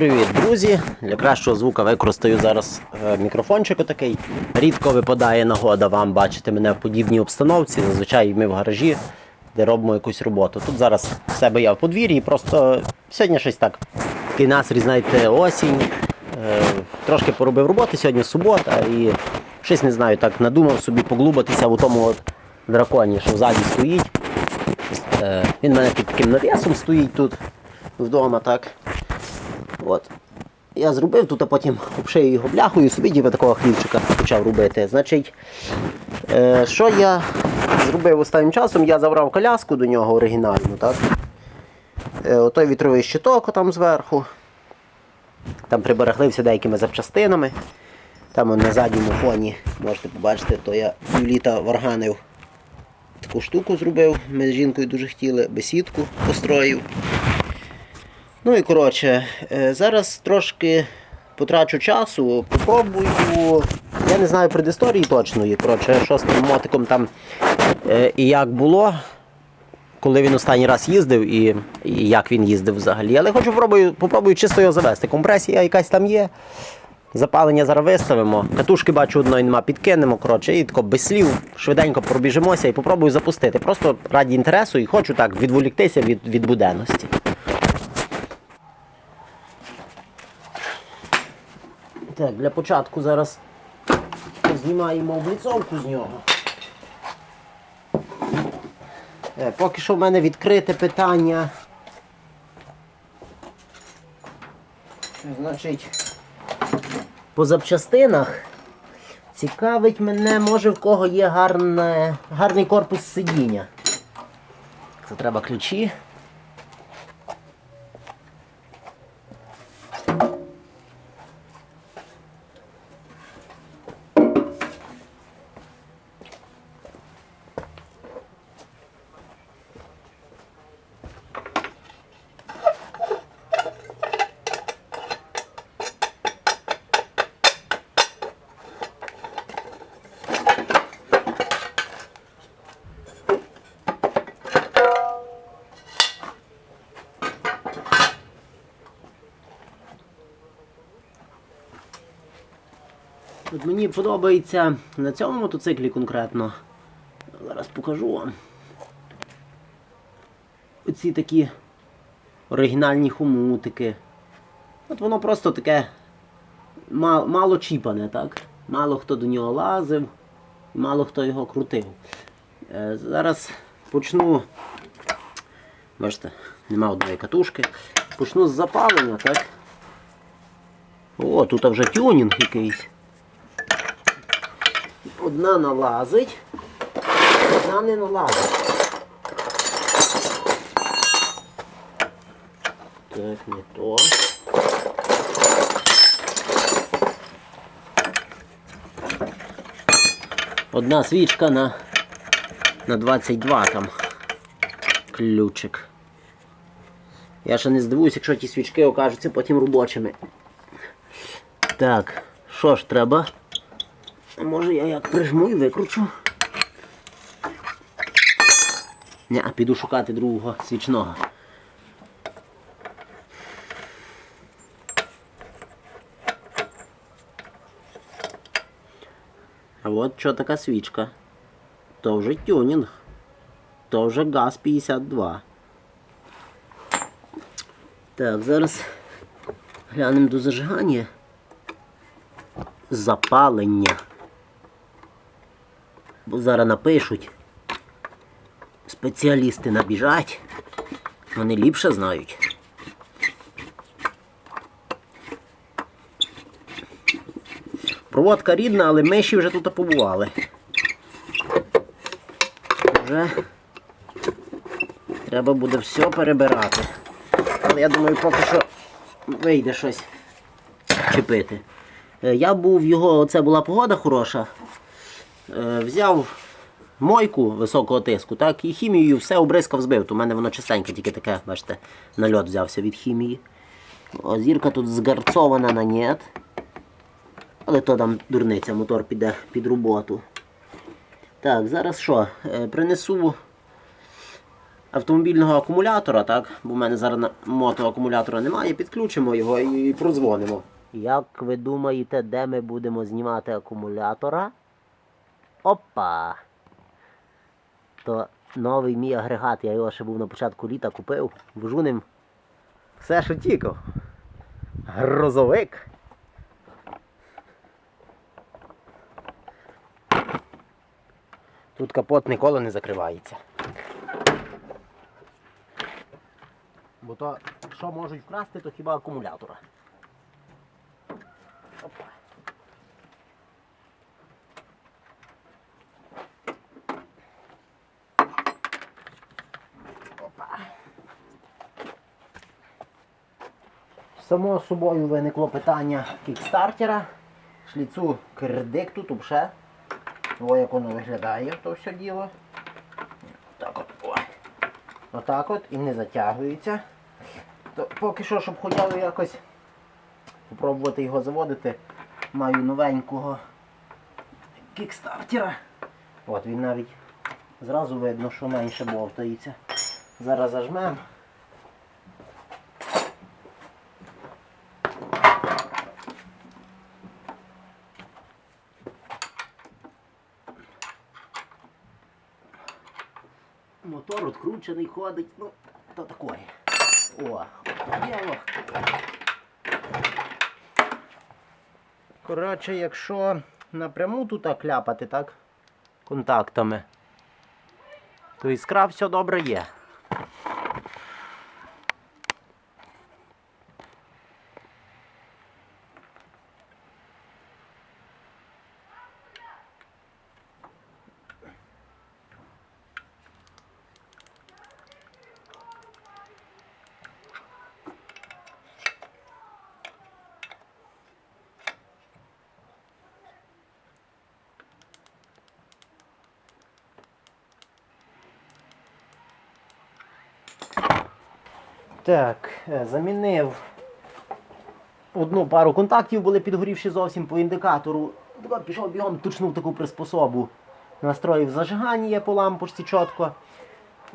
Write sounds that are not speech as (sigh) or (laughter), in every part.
Привіт, друзі! Для кращого звука використаю зараз е, мікрофончик отакий. Рідко випадає нагода вам бачити мене в подібній обстановці. Зазвичай ми в гаражі, де робимо якусь роботу. Тут зараз в себе я в подвір'ї, просто сьогодні щось так. Такий настрій, знаєте, осінь. Е, Трошки поробив роботи, сьогодні субота і щось не знаю, так надумав собі поглубитися в тому от драконі, що ззаді стоїть. Е, Він в мене під таким навісом стоїть тут вдома, так. От. Я зробив тут, а потім обшию його бляхою, собі діва такого хлібчика почав робити. Значить, е, що я зробив останнім часом? Я забрав коляску до нього оригінальну, так? Е, отой вітровий щиток там зверху. Там прибереглився деякими запчастинами. Там на задньому фоні, можете побачити, то я півліта варганив таку штуку зробив. Ми з жінкою дуже хотіли, бесідку построїв. Ну і коротше, е, зараз трошки потрачу часу, попробую. Я не знаю предісторії точної, коротше, що з тим мотиком там е, і як було, коли він останній раз їздив і, і як він їздив взагалі. Але хочу попробую, попробую чисто його завести. Компресія якась там є. Запалення зараз виставимо. Катушки бачу одної нема, підкинемо, коротше, і тако без слів швиденько пробіжимося і попробую запустити. Просто раді інтересу і хочу так відволіктися від, від буденності. Так, для початку зараз знімаємо обліцовку з нього. Е, Поки що в мене відкрите питання. Значить, по запчастинах цікавить мене, може в кого є гарне, гарний корпус сидіння. Це треба ключі. Мені подобається на цьому мотоциклі конкретно. Зараз покажу вам. Оці такі оригінальні хомутики. От воно просто таке мало, мало чіпане, так? Мало хто до нього лазив, мало хто його крутив. Е, зараз почну. Бачите, нема одної катушки. Почну з запалення, так? О, тут вже тюнінг якийсь. Одна налазить, одна не налазить. Так, не то. Одна свічка на, на 22 там ключик. Я ще не здивуюсь, якщо ті свічки окажуться потім робочими. Так, що ж треба? Може я як прижму і викручу? Не, піду шукати другого свічного. А от що така свічка. То вже тюнінг. То вже газ 52. Так, зараз глянемо до зажигання. Запалення. Бо зараз напишуть. Спеціалісти набіжать. Вони ліпше знають. Проводка рідна, але миші вже тут побували. Вже треба буде все перебирати. Але я думаю, поки що вийде щось чіпити. Е, Я був його, оце була погода хороша. Е, Взяв мойку високого тиску, так, і хімією все обризкав збив. У мене воно чистеньке, тільки таке, бачите, нальот взявся від хімії. О, зірка тут згарцована на нет. Але то там дурниця, мотор піде під роботу. Так, зараз що? Е, Принесу автомобільного акумулятора, так? Бо в мене зараз мотоакумулятора немає, підключимо його і прозвонимо. Як ви думаєте, де ми будемо знімати акумулятора? Опа! То новий мій агрегат, я його ще був на початку літа купив. Вожу ним все, що тікав. Грозовик. Тут капот ніколи не закривається. Бо то, що можуть вкрасти, то хіба акумулятора. Само собою виникло питання кікстартера, шліцу кредикту, тут ще. О, як воно виглядає, то все діло. Так от. О. Отак от і не затягується. То поки що, щоб б якось спробувати його заводити, маю новенького кікстартера. От він навіть зразу видно, що менше бовтається. Зараз зажмемо. Мотор откручений ходить, ну, то такое. О, діло. Коротше, якщо напряму тут кляпати, так? Контактами, то іскра все добре є. Так, е, замінив одну пару контактів, були підгорівші зовсім по індикатору. Пішов бігом, тучнув таку приспособу. Настроїв зажигання по лампочці чітко.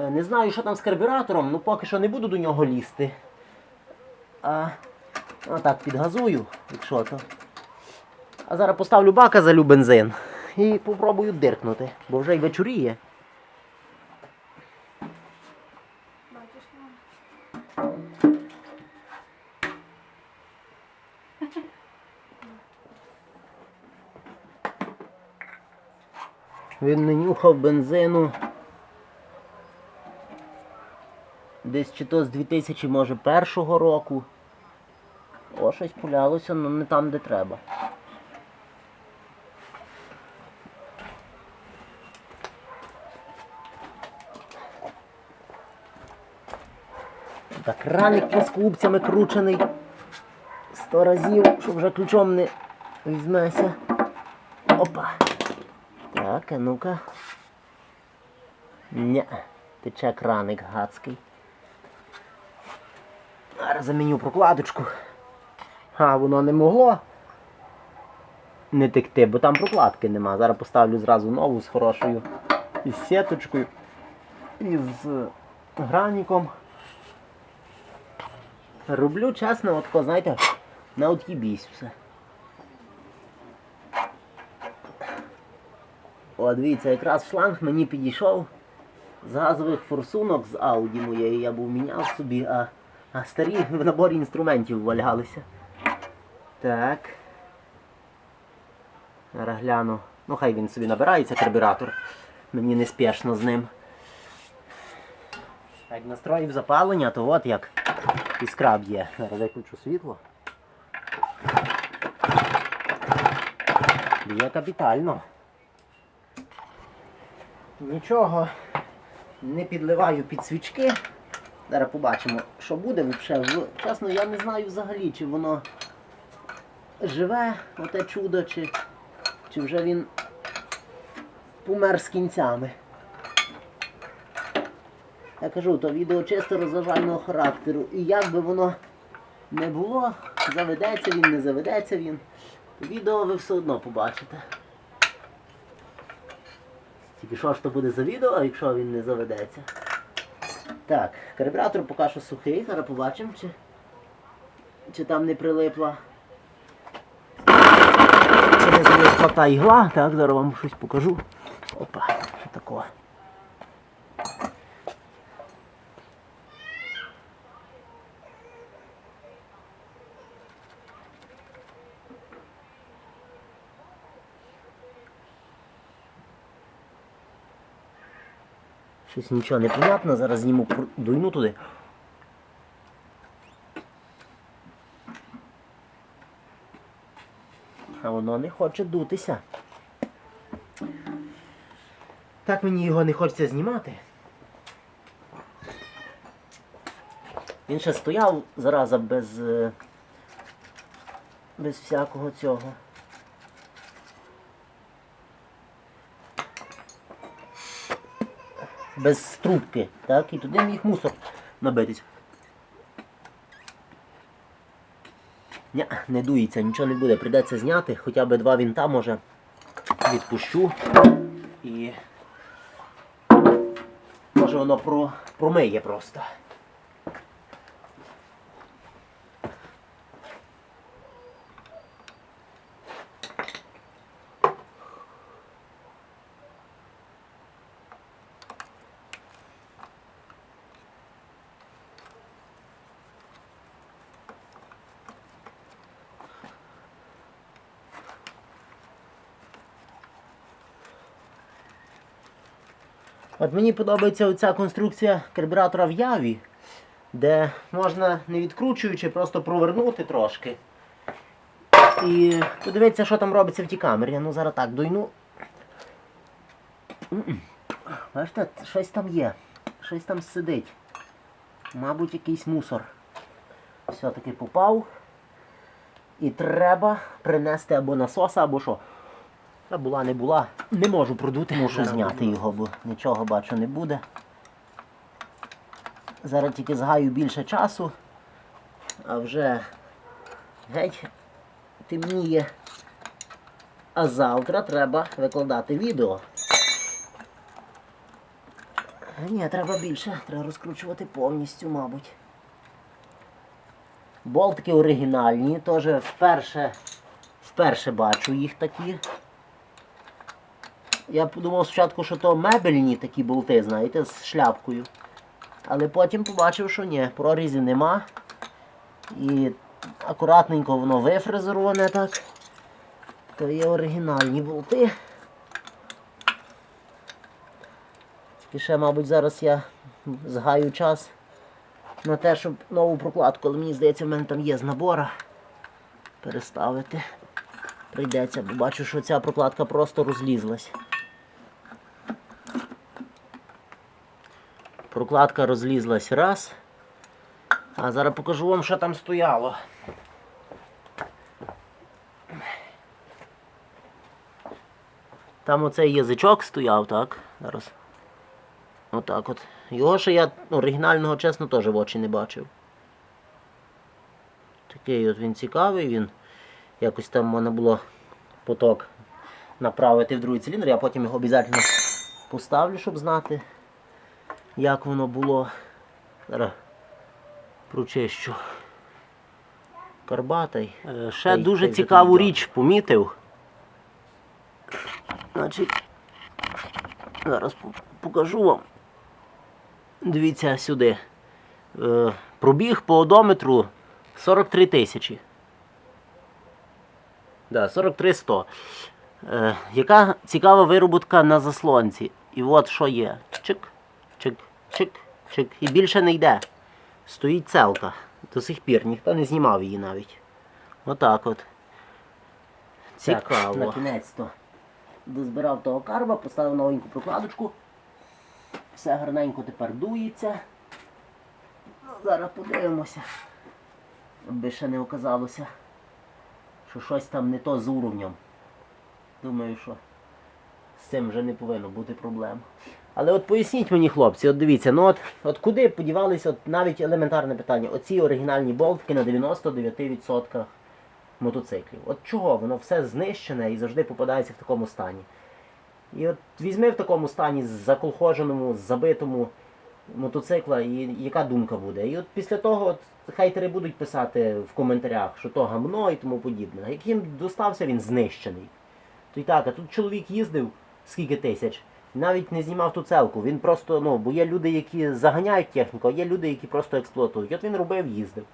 Е, Не знаю, що там з карбюратором, ну поки що не буду до нього лізти. А отак підгазую, якщо то. А зараз поставлю бака залю бензин і попробую диркнути, бо вже й вечоріє. Він не нюхав бензину. Десь чи то з 2000, може, першого року. О, щось пулялося, але не там, де треба. Так, краник плоскогубцями кручений. Сто разів, щоб вже ключом не візьмеся. Опа. Так, а ну-ка. Ня, тече краник гадський. Зараз заміню прокладочку. А, воно не могло не текти, бо там прокладки нема. Зараз поставлю зразу нову з хорошою. Із сіточкою. І з граніком. Роблю чесно, отко, знаєте, на от'їбісь все. О, дивіться, якраз шланг мені підійшов з газових форсунок з Ауді моєї. Я був міняв собі, а, а старі в наборі інструментів валялися. Так. Зараз гляну. Ну хай він собі набирається карбюратор. Мені не спішно з ним. Як настроїв запалення, то от як іскра б'є. Зараз виключу світло. Б'є капітально. Нічого не підливаю під свічки. Зараз побачимо, що буде взагалі. Чесно, я не знаю взагалі, чи воно живе, оте чудо, чи, чи вже він помер з кінцями. Я кажу, то відео чисто розважального характеру. І як би воно не було, заведеться він, не заведеться він. Відео ви все одно побачите. Тільки що ж то буде за відео, якщо він не заведеться? Так, карбюратор поки що сухий, зараз побачимо, чи, чи там не прилипла. Чи не залипла та ігла. Так, зараз вам щось покажу. Опа, що такого. Щось нічого не понятно, зараз зніму дуйну туди. А воно не хоче дутися. Так мені його не хочеться знімати. Він ще стояв зараза без. е, без всякого цього. Без трубки, так? І туди міг мусор набитись. Ні, не дується, нічого не буде, прийдеться зняти, хоча б два вінта може відпущу і може воно про, промиє просто. От мені подобається оця конструкція карбюратора в яві, де можна не відкручуючи, просто провернути трошки. І подивитися, що там робиться в тій камері. Ну зараз так дойну. Бачите, щось там є. Щось там сидить. Мабуть, якийсь мусор. Все-таки попав. І треба принести або насоса, або що. Та була, не була. Не можу продути, мушу зняти його, бо нічого бачу не буде. Зараз тільки згаю більше часу, а вже геть темніє. А завтра треба викладати відео. Ні, треба більше, треба розкручувати повністю, мабуть. Болтики оригінальні, теж вперше, вперше бачу їх такі. Я подумав спочатку, що то мебельні такі болти, знаєте, з шляпкою. Але потім побачив, що ні, прорізів нема. І акуратненько воно вифрезероване так. То є оригінальні болти. Тільки ще, мабуть, зараз я згаю час на те, щоб нову прокладку, але мені здається, в мене там є з набора. Переставити. Прийдеться, бо бачу, що ця прокладка просто розлізлась. Прокладка розлізлась раз. А зараз покажу вам, що там стояло. Там оцей язичок стояв, так? Зараз. Отак от. Його ще я оригінального, чесно, теж в очі не бачив. Такий от він цікавий, він якось там можна було поток направити в другий циліндр, я потім його обов'язково поставлю, щоб знати, як воно було. Зараз прочищу. Карбатий. Е, Ще Той- дуже той цікаву закріпляв. річ помітив. Значить, зараз покажу вам. Дивіться сюди. Е, пробіг по одометру 43 тисячі. Да, 43 100. Е, яка цікава вироботка на заслонці. І от що є. Чик, чик, чик, чик. І більше не йде. Стоїть целка. До сих пір. Ніхто не знімав її навіть. Отак от. Цікаво. На кінець-то. Дозбирав того карба, поставив новеньку прокладочку. Все гарненько тепер дується. Ну, зараз подивимося. Аби ще не оказалося, що щось там не то з уровнем. Думаю, що з цим вже не повинно бути проблем. Але от поясніть мені, хлопці, от дивіться, ну от, от куди подівалися от навіть елементарне питання, оці оригінальні болтики на 99% мотоциклів. От чого воно все знищене і завжди попадається в такому стані. І от візьми в такому стані заколхоженому, забитому мотоцикла, і яка думка буде. І от після того от, хейтери будуть писати в коментарях, що то гамно і тому подібне. Яким достався він знищений. То й так, а тут чоловік їздив скільки тисяч, навіть не знімав ту целку. Він просто, ну, бо є люди, які заганяють техніку, а є люди, які просто експлуатують. От він робив, їздив.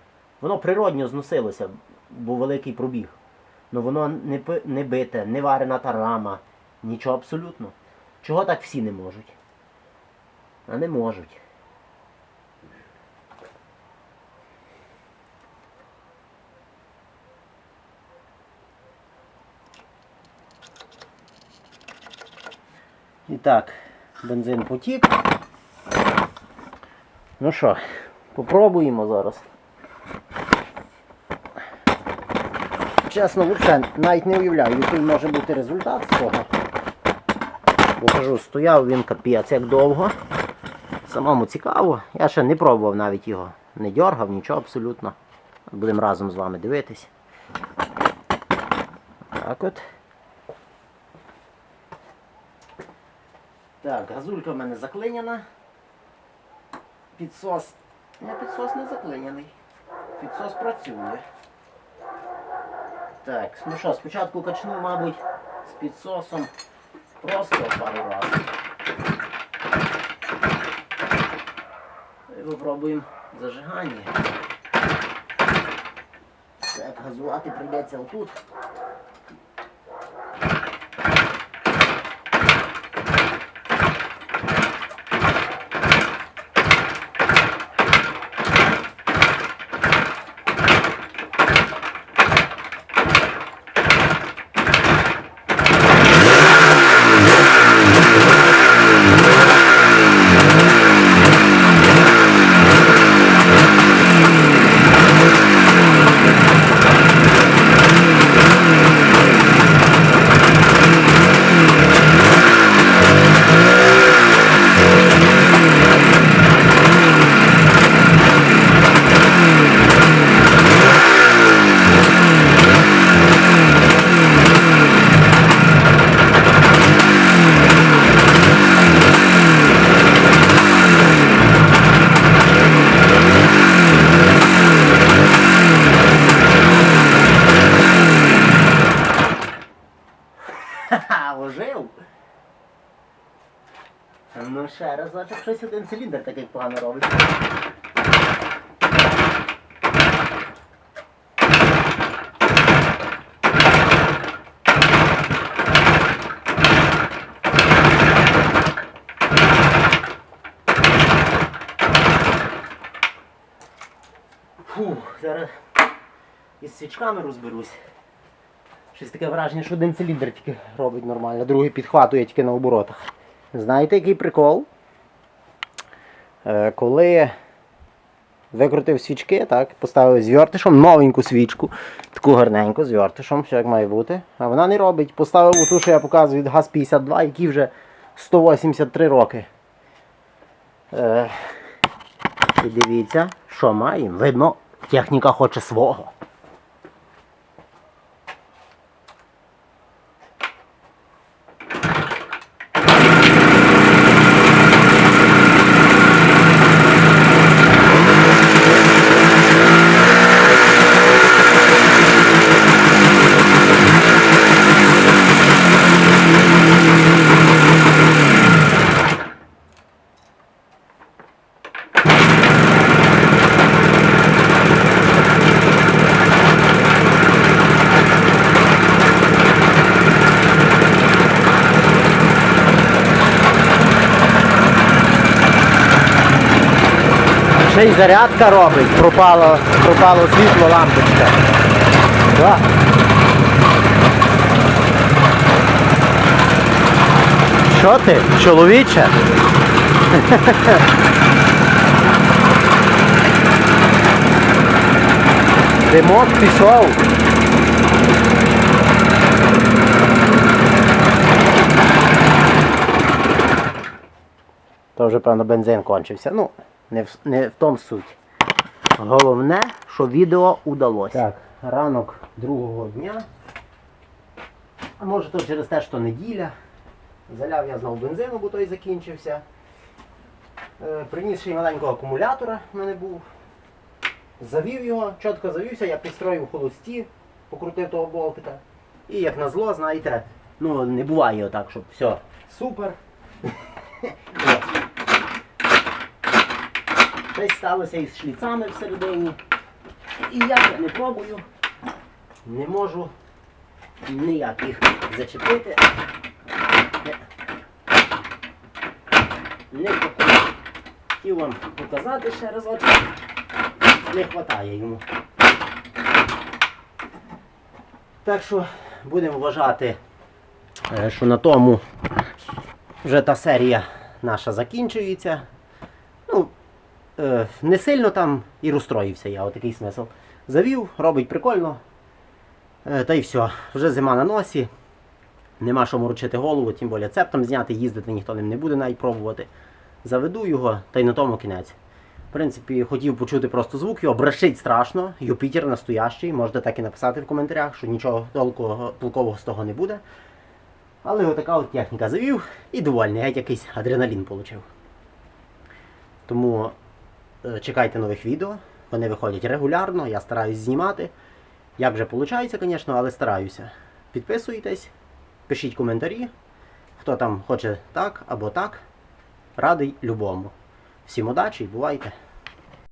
Воно природньо зносилося, був великий пробіг. Ну воно не, не бите, не варена та рама, нічого абсолютно. Чого так всі не можуть? А не можуть. І так, бензин потік. Ну що, попробуємо зараз. Чесно, взагалі, навіть не уявляю, який може бути результат з цього. Бо кажу, стояв він капець як довго. Самому цікаво. Я ще не пробував навіть його. Не дергав, нічого абсолютно. Будемо разом з вами дивитись. Так от. Так, газулька в мене заклиняна. Підсос. Не підсос не заклиняний. Підсос працює. Так, ну що, спочатку качну, мабуть, з підсосом просто пару разів. І попробуємо зажигання. Так, газувати прийдеться отут. Ще значить, щось один циліндр такий погано робить. Фух, зараз із свічками розберусь. Щось таке враження, що один циліндр тільки робить нормально, другий підхватує тільки на оборотах. Знаєте, який прикол? Е, коли викрутив свічки, так, поставив звертишом новеньку свічку, таку гарненьку, з вертишем, все як має бути. А вона не робить. Поставив у ту, що я показую від ГАЗ-52, який вже 183 роки. Е, і дивіться, що маємо. Видно, техніка хоче свого. Ще й зарядка робить, пропало, пропало світло, лампочка. Да. Що ти, чоловіче? (laughs) Димок пішов. То вже, певно, бензин кончився. Ну, не в, не в тому суть. Головне, що відео удалося. Так, ранок другого дня. А може то через те, що неділя. Заляв я знову бензину, бо той закінчився. Е, Приніс ще й маленького акумулятора в мене був. Завів його, чітко завівся, я підстроїв холості, покрутив того болтика. І як назло, знаєте, ну не буває отак, щоб все супер. (laughs) Щось сталося із шліцами всередині. І я не пробую, не можу ніяк їх зачепити. Не, не. Хотів вам показати ще разочок. Не вистачає йому. Так що будемо вважати, е, що на тому вже та серія наша закінчується. Е, не сильно там і розстроївся я, отакий смисл. Завів, робить прикольно. Е, Та й все. Вже зима на носі. Нема що морочити голову, тим більше цептом зняти, їздити ніхто ним не буде навіть пробувати. Заведу його, та й на тому кінець. В принципі, хотів почути просто звук, його брещить страшно. Юпітер настоящий, можете так і написати в коментарях, що нічого толкового, толкового з того не буде. Але отака от техніка завів і довольний, геть якийсь адреналін отримав. Тому чекайте нових відео. Вони виходять регулярно, я стараюсь знімати. Як вже виходить, звісно, але стараюся. Підписуйтесь, пишіть коментарі. Хто там хоче так або так. Радий любому. Всім удачі і бувайте!